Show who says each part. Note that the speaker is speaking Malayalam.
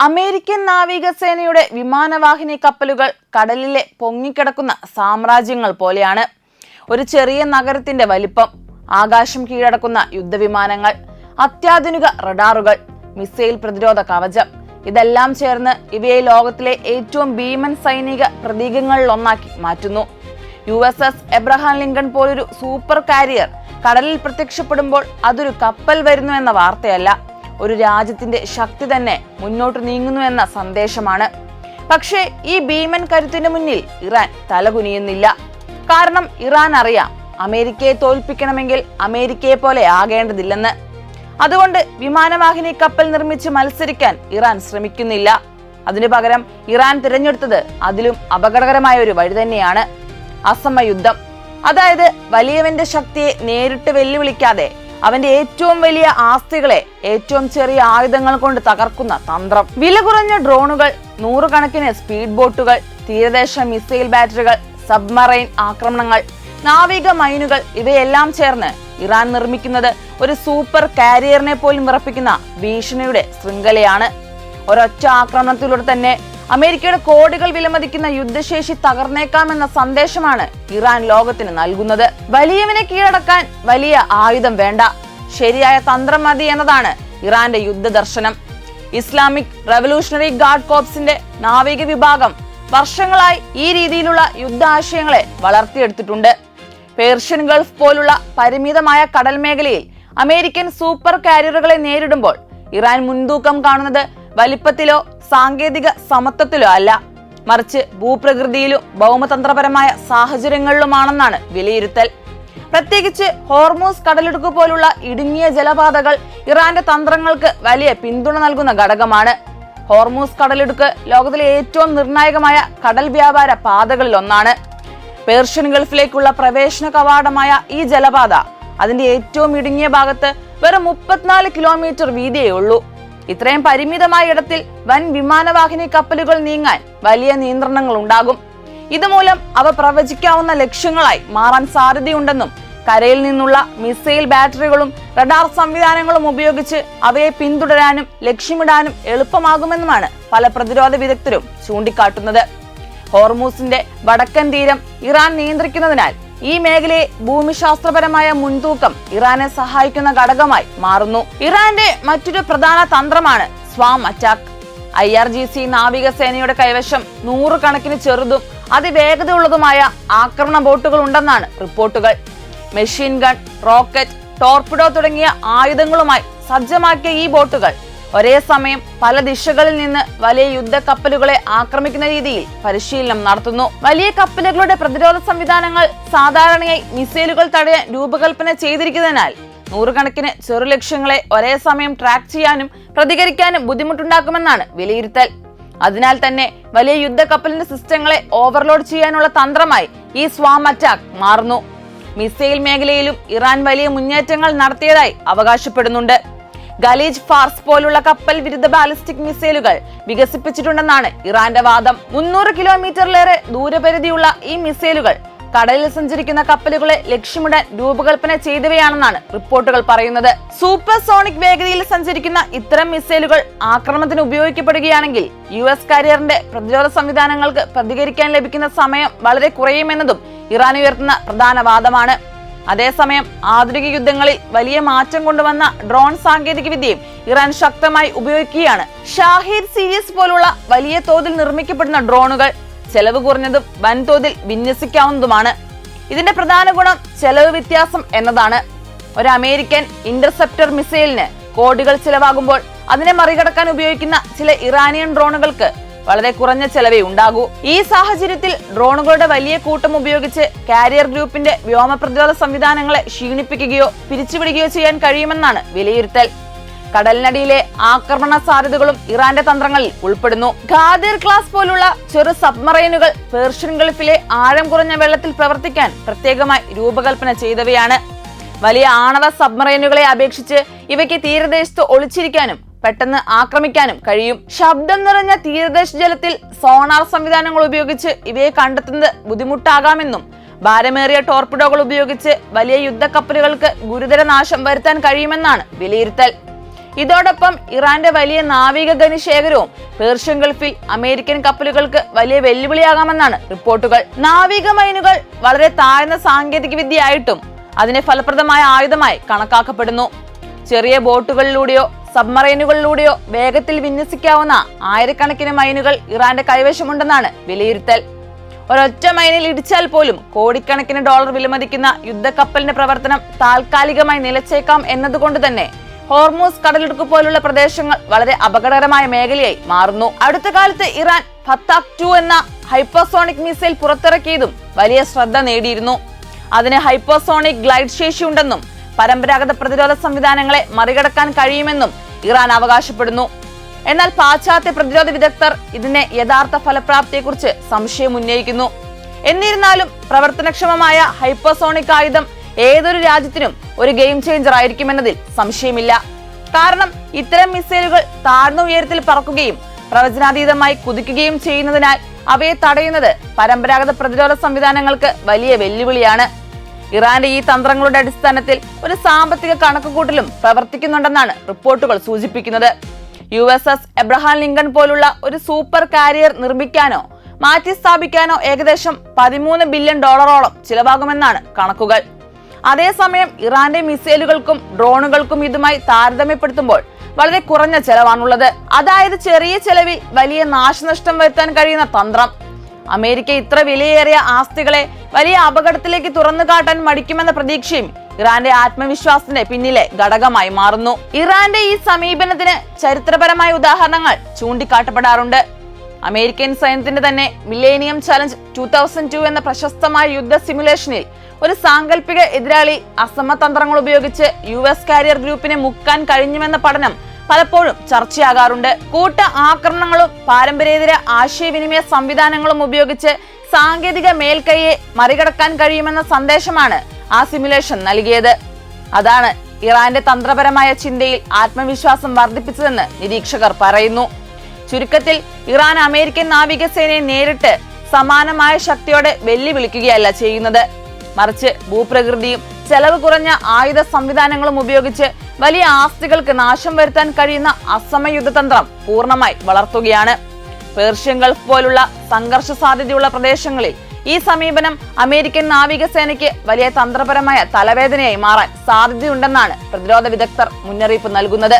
Speaker 1: അമേരിക്കൻ നാവികസേനയുടെ വിമാനവാഹിനി കപ്പലുകൾ കടലിലെ പൊങ്ങിക്കിടക്കുന്ന സാമ്രാജ്യങ്ങൾ പോലെയാണ്. ഒരു ചെറിയ നഗരത്തിന്റെ വലിപ്പം ആകാശം കീഴടക്കുന്ന യുദ്ധവിമാനങ്ങൾ അത്യാധുനിക റഡാറുകൾ മിസൈൽ പ്രതിരോധ കവചം. ഇതെല്ലാം ചേർന്ന് ഇവയെ ലോകത്തിലെ ഏറ്റവും ഭീമൻ സൈനിക പ്രതീകങ്ങളിലൊന്നാക്കി മാറ്റുന്നു. U S S Abraham Lincoln പോലൊരു സൂപ്പർ കാരിയർ കടലിൽ പ്രത്യക്ഷപ്പെടുമ്പോൾ അതൊരു കപ്പൽ വരുന്നു എന്ന വാർത്തയല്ല. ഒരു രാജ്യത്തിന്റെ ശക്തി തന്നെ മുന്നോട്ട് നീങ്ങുന്നു എന്ന സന്ദേശമാണ്. പക്ഷേ ഈ ഭീമൻ കരുത്തിന് മുന്നിൽ ഇറാൻ തലകുനിയുന്നില്ല. കാരണം ഇറാൻ അറിയാം അമേരിക്കയെ തോൽപ്പിക്കണമെങ്കിൽ അമേരിക്കയെ പോലെ ആകേണ്ടതില്ലെന്ന്. അതുകൊണ്ട് വിമാനവാഹിനി കപ്പൽ നിർമ്മിച്ച് മത്സരിക്കാൻ ഇറാൻ ശ്രമിക്കുന്നില്ല. അതിനു പകരം ഇറാൻ തിരഞ്ഞെടുത്തത് അതിലും അപകടകരമായ ഒരു വഴി തന്നെയാണ്. അസമ യുദ്ധം അതായത് വലിയവന്റെ ശക്തിയെ നേരിട്ട് വെല്ലുവിളിക്കാതെ അവന്റെ ഏറ്റവും വലിയ ആസ്തികളെ ഏറ്റവും ചെറിയ ആയുധങ്ങൾ കൊണ്ട് തകർക്കുന്ന തന്ത്രം. വില കുറഞ്ഞ ഡ്രോണുകൾ നൂറുകണക്കിന് സ്പീഡ് ബോട്ടുകൾ തീരദേശ മിസൈൽ ബാറ്ററികൾ സബ്മറൈൻ ആക്രമണങ്ങൾ നാവിക മൈനുകൾ ഇവയെല്ലാം ചേർന്ന് ഇറാൻ നിർമ്മിക്കുന്നത് ഒരു സൂപ്പർ കാരിയറിനെ പോലും വിറപ്പിക്കുന്ന ഭീഷണിയുടെ ശൃംഖലയാണ്. ഒരൊറ്റ ആക്രമണത്തിലൂടെ തന്നെ അമേരിക്കയുടെ കോടികൾ വിലമതിക്കുന്ന യുദ്ധശേഷി തകർന്നേക്കാമെന്ന സന്ദേശമാണ് ഇറാൻ ലോകത്തിന് നൽകുന്നത്. വലിയവനെ കീഴടക്കാൻ വലിയ ആയുധം വേണ്ട. ശരിയായ തന്ത്രം മതി എന്നതാണ് ഇറാന്റെ യുദ്ധദർശനം. ഇസ്ലാമിക് റവല്യൂഷണറി ഗാർഡ് കോപ്സിന്റെ നാവിക വിഭാഗം വർഷങ്ങളായി ഈ രീതിയിലുള്ള യുദ്ധാശയങ്ങളെ വളർത്തിയെടുത്തിട്ടുണ്ട്. പേർഷ്യൻ ഗൾഫ് പോലുള്ള പരിമിതമായ കടൽ മേഖലയിൽ അമേരിക്കൻ സൂപ്പർ കാരിയറുകളെ നേരിടുമ്പോൾ ഇറാൻ മുൻതൂക്കം കാണുന്നത് വലിപ്പത്തിലോ സാങ്കേതിക സമത്വത്തിലോ അല്ല മറിച്ച് ഭൂപ്രകൃതിയിലും ഭൗമതന്ത്രപരമായ സാഹചര്യങ്ങളിലുമാണെന്നാണ് വിലയിരുത്തൽ. പ്രത്യേകിച്ച് ഹോർമോസ് കടലിടുക്ക് പോലുള്ള ഇടുങ്ങിയ ജലപാതകൾ ഇറാന്റെ തന്ത്രങ്ങൾക്ക് വലിയ പിന്തുണ നൽകുന്ന ഘടകമാണ്. ഹോർമോസ് കടലിടുക്ക് ലോകത്തിലെ ഏറ്റവും നിർണായകമായ കടൽ വ്യാപാര പാതകളിൽ ഒന്നാണ്. പേർഷ്യൻ ഗൾഫിലേക്കുള്ള പ്രവേശന കവാടമായ ഈ ജലപാത അതിന്റെ ഏറ്റവും ഇടുങ്ങിയ ഭാഗത്ത് വെറും മുപ്പത്തിനാല് കിലോമീറ്റർ വീതിയേ ഉള്ളൂ. ഇത്രയും പരിമിതമായ ഇടത്തിൽ വൻ വിമാനവാഹിനി കപ്പലുകൾ നീങ്ങാൻ വലിയ നിയന്ത്രണങ്ങൾ ഉണ്ടാകും. ഇതുമൂലം അവ പ്രവചിക്കാവുന്ന ലക്ഷ്യങ്ങളായി മാറാൻ സാധ്യതയുണ്ടെന്നും കരയിൽ നിന്നുള്ള മിസൈൽ ബാറ്ററികളും റഡാർ സംവിധാനങ്ങളും ഉപയോഗിച്ച് അവയെ പിന്തുടരാനും ലക്ഷ്യമിടാനും എളുപ്പമാകുമെന്നുമാണ് പല പ്രതിരോധ വിദഗ്ധരും ചൂണ്ടിക്കാട്ടുന്നത്. ഹോർമൂസിന്റെ വടക്കൻ തീരം ഇറാൻ നിയന്ത്രിക്കുന്നതിനാൽ ഈ മേഖലയെ ഭൂമിശാസ്ത്രപരമായ മുൻതൂക്കം ഇറാനെ സഹായിക്കുന്ന ഘടകമായി മാറുന്നു. ഇറാന്റെ മറ്റൊരു പ്രധാന തന്ത്രമാണ് swarm attack. I R G C നാവികസേനയുടെ കൈവശം നൂറുകണക്കിന് ചെറുതും അതിവേഗതയുള്ളതുമായ ആക്രമണ ബോട്ടുകൾ ഉണ്ടെന്നാണ് റിപ്പോർട്ടുകൾ. മെഷീൻ ഗൺ റോക്കറ്റ് ടോർപിഡോ തുടങ്ങിയ ആയുധങ്ങളുമായി സജ്ജമാക്കിയ ഈ ബോട്ടുകൾ ഒരേ സമയം പല ദിശകളിൽ നിന്ന് വലിയ യുദ്ധക്കപ്പലുകളെ ആക്രമിക്കുന്ന രീതിയിൽ പരിശീലനം നടത്തുന്നു. വലിയ കപ്പലുകളുടെ പ്രതിരോധ സംവിധാനങ്ങൾ സാധാരണയായി മിസൈലുകൾ തടയാൻ രൂപകൽപ്പന ചെയ്തിരിക്കുന്നതിനാൽ നൂറുകണക്കിന് ചെറു ലക്ഷ്യങ്ങളെ ഒരേ സമയം ട്രാക്ക് ചെയ്യാനും പ്രതികരിക്കാനും ബുദ്ധിമുട്ടുണ്ടാക്കുമെന്നാണ് വിലയിരുത്തൽ. അതിനാൽ തന്നെ വലിയ യുദ്ധക്കപ്പലിന്റെ സിസ്റ്റങ്ങളെ ഓവർലോഡ് ചെയ്യാനുള്ള തന്ത്രമായി ഈ സ്വാം അറ്റാക്ക് മാറുന്നു. മിസൈൽ മേഖലയിലും ഇറാൻ വലിയ മുന്നേറ്റങ്ങൾ നടത്തിയതായി അവകാശപ്പെടുന്നുണ്ട്. ഗലീജ് ഫാർസ് പോലുള്ള കപ്പൽ വിരുദ്ധ ബാലിസ്റ്റിക് മിസൈലുകൾ വികസിപ്പിച്ചിട്ടുണ്ടെന്നാണ് ഇറാന്റെ വാദം. മുന്നൂറ് കിലോമീറ്ററിലേറെ ദൂരപരിധിയുള്ള ഈ മിസൈലുകൾ കടലിൽ സഞ്ചരിക്കുന്ന കപ്പലുകളെ ലക്ഷ്യമിടാൻ രൂപകൽപ്പന ചെയ്തവയാണെന്നാണ് റിപ്പോർട്ടുകൾ പറയുന്നത്. സൂപ്പർ സോണിക് വേഗതയിൽ സഞ്ചരിക്കുന്ന ഇത്തരം മിസൈലുകൾ ആക്രമണത്തിന് ഉപയോഗിക്കപ്പെടുകയാണെങ്കിൽ യു എസ് കാരിയറിന്റെ പ്രതിരോധ സംവിധാനങ്ങൾക്ക് പ്രതികരിക്കാൻ ലഭിക്കുന്ന സമയം വളരെ കുറയുമെന്നതും ഇറാൻ ഉയർത്തുന്ന പ്രധാന വാദമാണ്. അതേസമയം ആധുനിക യുദ്ധങ്ങളിൽ വലിയ മാറ്റം കൊണ്ടുവന്ന ഡ്രോൺ സാങ്കേതിക വിദ്യയും ഇറാൻ ശക്തമായി ഉപയോഗിക്കുകയാണ്. ഷാഹിദ് സീരീസ് പോലുള്ള വലിയ തോതിൽ നിർമ്മിക്കപ്പെടുന്ന ഡ്രോണുകൾ ചെലവ് കുറഞ്ഞതും വൻതോതിൽ വിന്യസിക്കാവുന്നതുമാണ്. ഇതിന്റെ പ്രധാന ഗുണം ചെലവ് വ്യത്യാസം എന്നതാണ്. ഒരു അമേരിക്കൻ ഇന്റർസെപ്റ്റർ മിസൈലിന് കോടികൾ ചിലവാകുമ്പോൾ അതിനെ മറികടക്കാൻ ഉപയോഗിക്കുന്ന ചില ഇറാനിയൻ ഡ്രോണുകൾക്ക് വളരെ കുറഞ്ഞ ചെലവേ ഉണ്ടാകൂ. ഈ സാഹചര്യത്തിൽ ഡ്രോണുകളുടെ വലിയ കൂട്ടം ഉപയോഗിച്ച് കാരിയർ ഗ്രൂപ്പിന്റെ വ്യോമ പ്രതിരോധ സംവിധാനങ്ങളെ ക്ഷീണിപ്പിക്കുകയോ പിരിച്ചുവിടുകയോ ചെയ്യാൻ കഴിയുമെന്നാണ് വിലയിരുത്തൽ. കടലിനടിയിലെ ആക്രമണ സാധ്യതകളും ഇറാന്റെ തന്ത്രങ്ങളിൽ ഉൾപ്പെടുന്നു. ഖാദിർ ക്ലാസ് പോലുള്ള ചെറു സബ്മറൈനുകൾ പേർഷ്യൻ ഗൾഫിലെ ആഴം കുറഞ്ഞ വെള്ളത്തിൽ പ്രവർത്തിക്കാൻ പ്രത്യേകമായി രൂപകൽപ്പന ചെയ്തവയാണ്. വലിയ ആണവ സബ്മറൈനുകളെ അപേക്ഷിച്ച് ഇവയ്ക്ക് തീരദേശത്ത് ഒളിച്ചിരിക്കാനും പെട്ടെന്ന് ആക്രമിക്കാനും കഴിയും. ശബ്ദം നിറഞ്ഞ തീരദേശ ജലത്തിൽ സോണാർ സംവിധാനങ്ങൾ ഉപയോഗിച്ച് ഇവയെ കണ്ടെത്തുന്നത് ബുദ്ധിമുട്ടാകാമെന്നും ഭാരമേറിയ ടോർപിഡോകൾ ഉപയോഗിച്ച് വലിയ യുദ്ധക്കപ്പലുകൾക്ക് ഗുരുതര നാശം വരുത്താൻ കഴിയുമെന്നാണ് വിലയിരുത്തൽ. ഇതോടൊപ്പം ഇറാന്റെ വലിയ നാവിക ഖനി ശേഖരവും പേർഷ്യൻ ഗൾഫിൽ അമേരിക്കൻ കപ്പലുകൾക്ക് വലിയ വെല്ലുവിളിയാകാമെന്നാണ് റിപ്പോർട്ടുകൾ. നാവിക മൈനുകൾ വളരെ താഴ്ന്ന സാങ്കേതിക വിദ്യയായിട്ടും അതിനെ ഫലപ്രദമായ ആയുധമായി കണക്കാക്കപ്പെടുന്നു. ചെറിയ ബോട്ടുകളിലൂടെയോ സബ്മറൈനുകളിലൂടെയോ വേഗത്തിൽ വിന്യസിക്കാവുന്ന ആയിരക്കണക്കിന് മൈനുകൾ ഇറാന്റെ കൈവശമുണ്ടെന്നാണ് വിലയിരുത്തൽ. ഒരൊറ്റ മൈനിൽ ഇടിച്ചാൽ പോലും കോടിക്കണക്കിന് ഡോളർ വിലമതിക്കുന്ന യുദ്ധക്കപ്പലിന്റെ പ്രവർത്തനം താൽക്കാലികമായി നിലച്ചേക്കാം എന്നതുകൊണ്ട് തന്നെ ഹോർമൂസ് കടലിടുക്ക് പോലുള്ള പ്രദേശങ്ങൾ വളരെ അപകടകരമായ മേഖലയായി മാറുന്നു. അടുത്ത കാലത്ത് ഇറാൻ ഫത്താക് ടു എന്ന ഹൈപ്പർസോണിക് മിസൈൽ പുറത്തിറക്കിയതും വലിയ ശ്രദ്ധ നേടിയിരുന്നു. അതിന് ഹൈപ്പർസോണിക് ഗ്ലൈഡ് ശേഷിയുണ്ടെന്നും പരമ്പരാഗത പ്രതിരോധ സംവിധാനങ്ങളെ മറികടക്കാൻ കഴിയുമെന്നും ഇറാൻ അവകാശപ്പെടുന്നു. എന്നാൽ പാശ്ചാത്യ പ്രതിരോധ വിദഗ്ധർ ഇതിന്റെ യഥാർത്ഥ ഫലപ്രാപ്തിയെക്കുറിച്ച് സംശയം ഉന്നയിക്കുന്നു. എന്നിരുന്നാലും പ്രവർത്തനക്ഷമമായ ഹൈപ്പർസോണിക് ആയുധം ഏതൊരു രാജ്യത്തിനും ഒരു ഗെയിം ചേഞ്ചർ ആയിരിക്കുമെന്നതിൽ സംശയമില്ല. കാരണം ഇത്തരം മിസൈലുകൾ താഴ്ന്ന ഉയരത്തിൽ പറക്കുകയും പ്രവചനാതീതമായി കുതിക്കുകയും ചെയ്യുന്നതിനാൽ അവയെ തടയുന്നത് പരമ്പരാഗത പ്രതിരോധ സംവിധാനങ്ങൾക്ക് വലിയ വെല്ലുവിളിയാണ്. ഇറാന്റെ ഈ തന്ത്രങ്ങളുടെ അടിസ്ഥാനത്തിൽ ഒരു സാമ്പത്തിക കണക്കുകൂട്ടലും പ്രവർത്തിക്കുന്നുണ്ടെന്നാണ് റിപ്പോർട്ടുകൾ സൂചിപ്പിക്കുന്നത്. U S S Abraham Lincoln പോലുള്ള ഒരു സൂപ്പർ കാരിയർ നിർമ്മിക്കാനോ മാറ്റിസ്ഥാപിക്കാനോ ഏകദേശം പതിമൂന്ന് ബില്യൺ ഡോളറോളം ചിലവാകുമെന്നാണ് കണക്കുകൾ. അതേസമയം ഇറാന്റെ മിസൈലുകൾക്കും ഡ്രോണുകൾക്കും ഇതുമായി താരതമ്യപ്പെടുത്തുമ്പോൾ വളരെ കുറഞ്ഞ ചെലവാണുള്ളത്. അതായത് ചെറിയ ചെലവിൽ വലിയ നാശനഷ്ടം വരുത്താൻ കഴിയുന്ന തന്ത്രം. അമേരിക്ക ഇത്ര വിലയേറിയ ആസ്തികളെ വലിയ അപകടത്തിലേക്ക് തുറന്നു കാട്ടാൻ മടിക്കുമെന്ന പ്രതീക്ഷയും ഇറാന്റെ ആത്മവിശ്വാസത്തിന്റെ പിന്നിലെ ഘടകമായി മാറുന്നു. ഇറാന്റെ ഈ സമീപനത്തിന് ചരിത്രപരമായ ഉദാഹരണങ്ങൾ ചൂണ്ടിക്കാട്ടപ്പെടാറുണ്ട്. അമേരിക്കൻ സൈന്യത്തിന്റെ തന്നെ millennium challenge two thousand two എന്ന പ്രശസ്തമായ യുദ്ധ സിമുലേഷനിൽ ഒരു സാങ്കല്പിക എതിരാളി അസമതന്ത്രങ്ങൾ ഉപയോഗിച്ച് യു എസ് കാരിയർ ഗ്രൂപ്പിനെ മുക്കാൻ കഴിഞ്ഞുവെന്ന പഠനം പലപ്പോഴും ചർച്ചയാകാറുണ്ട്. കൂട്ട ആക്രമണങ്ങളും പാരമ്പര്യേതര ആശയവിനിമയ സംവിധാനങ്ങളും ഉപയോഗിച്ച് സാങ്കേതിക മേൽക്കൈയെ മറികടക്കാൻ കഴിയുമെന്ന സന്ദേശമാണ് ആ സിമുലേഷൻ നൽകിയത്. അതാണ് ഇറാന്റെ തന്ത്രപരമായ ചിന്തയിൽ ആത്മവിശ്വാസം വർദ്ധിപ്പിച്ചതെന്ന് നിരീക്ഷകർ പറയുന്നു. ചുരുക്കത്തിൽ ഇറാൻ അമേരിക്കൻ നാവികസേനയെ നേരിട്ട് സമാനമായ ശക്തിയോടെ വെല്ലുവിളിക്കുകയല്ല ചെയ്യുന്നത്. മറിച്ച് ഭൂപ്രകൃതിയും ചെലവ് കുറഞ്ഞ ആയുധ സംവിധാനങ്ങളും ഉപയോഗിച്ച് വലിയ ആസ്തികൾക്ക് നാശം വരുത്താൻ കഴിയുന്ന അസമ യുദ്ധതന്ത്രം പൂർണമായി വളർത്തുകയാണ്. പേർഷ്യൻ ഗൾഫ് പോലുള്ള സംഘർഷ സാധ്യതയുള്ള പ്രദേശങ്ങളിൽ ഈ സമീപനം അമേരിക്കൻ നാവികസേനയ്ക്ക് വലിയ തന്ത്രപരമായ തലവേദനയായി മാറാൻ സാധ്യതയുണ്ടെന്നാണ് പ്രതിരോധ വിദഗ്ധർ മുന്നറിയിപ്പ് നൽകുന്നത്.